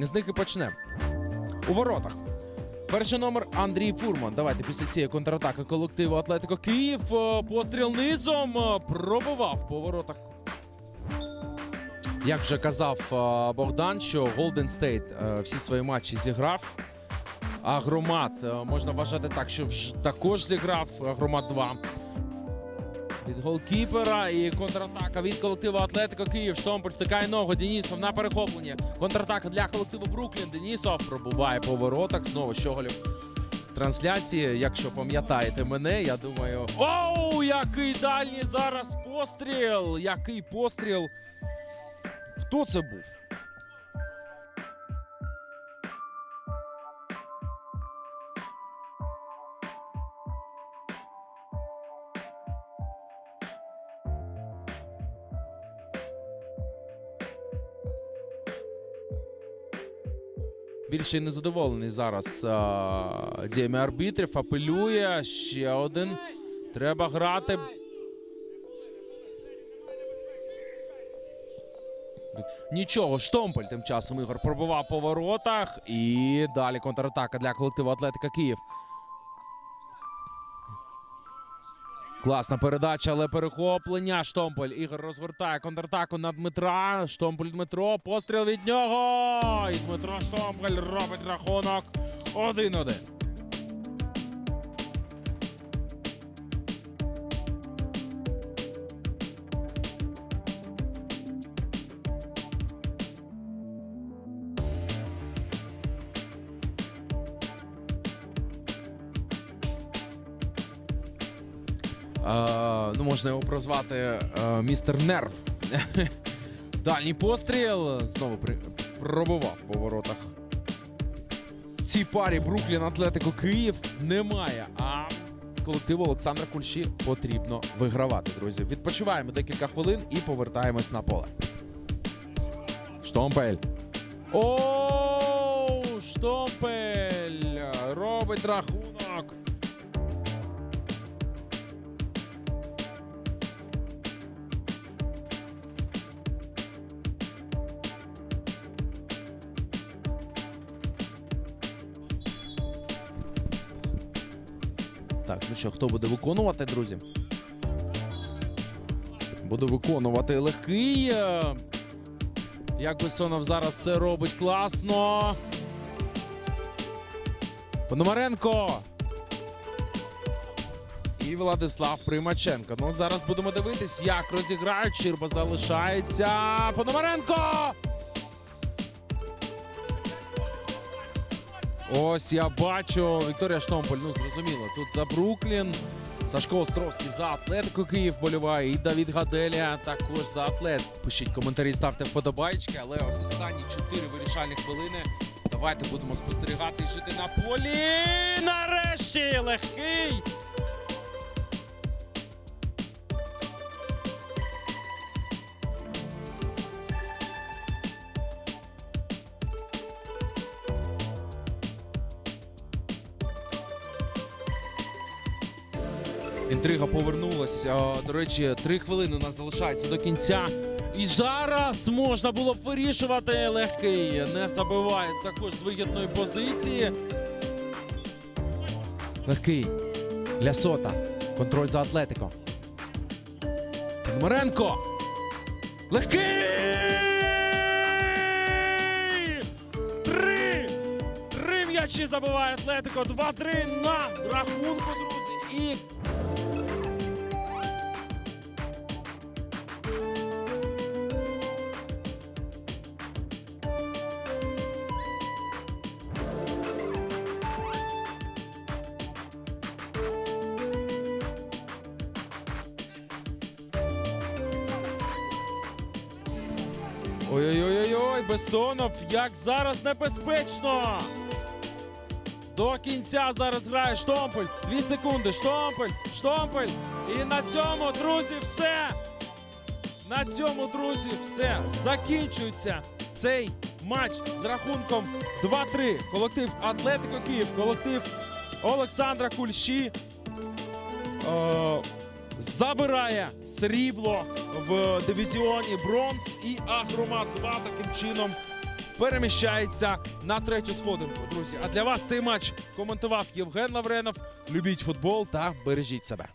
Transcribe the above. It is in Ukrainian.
з них і почнемо. У воротах. Перший номер Андрій Фурман. Давайте після цієї контратаки колективу Атлетико Київ. Е, Постріл низом е, пробивав по воротах. Як вже казав е, Богдан, що Голден Стейт всі свої матчі зіграв. Агромат е, можна вважати так, що також зіграв Агромат 2. Від голкіпера і контратака від колективу Атлетико Київ. Штомпель втикає ногу. Денісов на перехопленні. Контратака для колективу Бруклін. Денісов пробуває по воротах. Знову щоголів трансляції. Якщо пам'ятаєте мене, я думаю. Оу, який дальній зараз постріл! Який постріл! Хто це був? Більше незадоволений зараз а, діями арбітрів. Апелює. Ще один. Треба грати. Нічого, Штомпель тим часом Ігор пробував по воротах. І далі контратака для колективу Атлетика Київ. Класна передача, але перехоплення. Штомполь. Ігор розгортає контратаку на Дмитра. Штомполь Дмитро. Постріл від нього. І Дмитро Штомполь робить рахунок 1-1. Ну, можна його прозвати е, містер Нерв. Дальній постріл. Знову пробував по воротах. В цій парі Бруклін Атлетико Київ немає. А колективу Олександра Кульші потрібно вигравати, друзі. Відпочиваємо декілька хвилин і повертаємось на поле. Штомпель. Оу! Штомпель! Робить рахунок. Так, ну що, хто буде виконувати, друзі? Буду виконувати легкий. е, Як Бессонов зараз це робить класно. Пономаренко. І Владислав Примаченко. Ну, зараз будемо дивитись, як розіграють. Щирба залишається. Пономаренко! Ось я бачу. Вікторія Штомполь, ну зрозуміло. Тут за Бруклін. Сашко Островський за Атлетику Київ боліває. І Давід Гаделя також за атлет. Пишіть коментарі, ставте вподобайки. Але останні чотири вирішальні хвилини. Давайте будемо спостерігати і жити на полі. Нарешті легкий. Інтрига повернулася. До речі, три хвилини у нас залишається до кінця. І зараз можна було б вирішувати легкий. Не забиває також з вигідної позиції. Легкий. Лясота. Контроль за Атлетико. Пономаренко. Легкий! Три! Три м'ячі забиває Атлетико. 2-3 на рахунку, друзі. І Ой-ой-ой, Бессонов, як зараз небезпечно. До кінця зараз грає Штомпель. Дві секунди. Штомпель, Штомпель. І на цьому, друзі, все. На цьому, друзі, все. Закінчується цей матч з рахунком 2-3. Колектив Атлетико Київ, колектив Олександра Кульші. Е, забирає срібло в дивізіоні бронз і Агромат 2 таким чином переміщається на третю сходинку. Друзі, а для вас цей матч коментував Євген Лавренов. Любіть футбол та бережіть себе.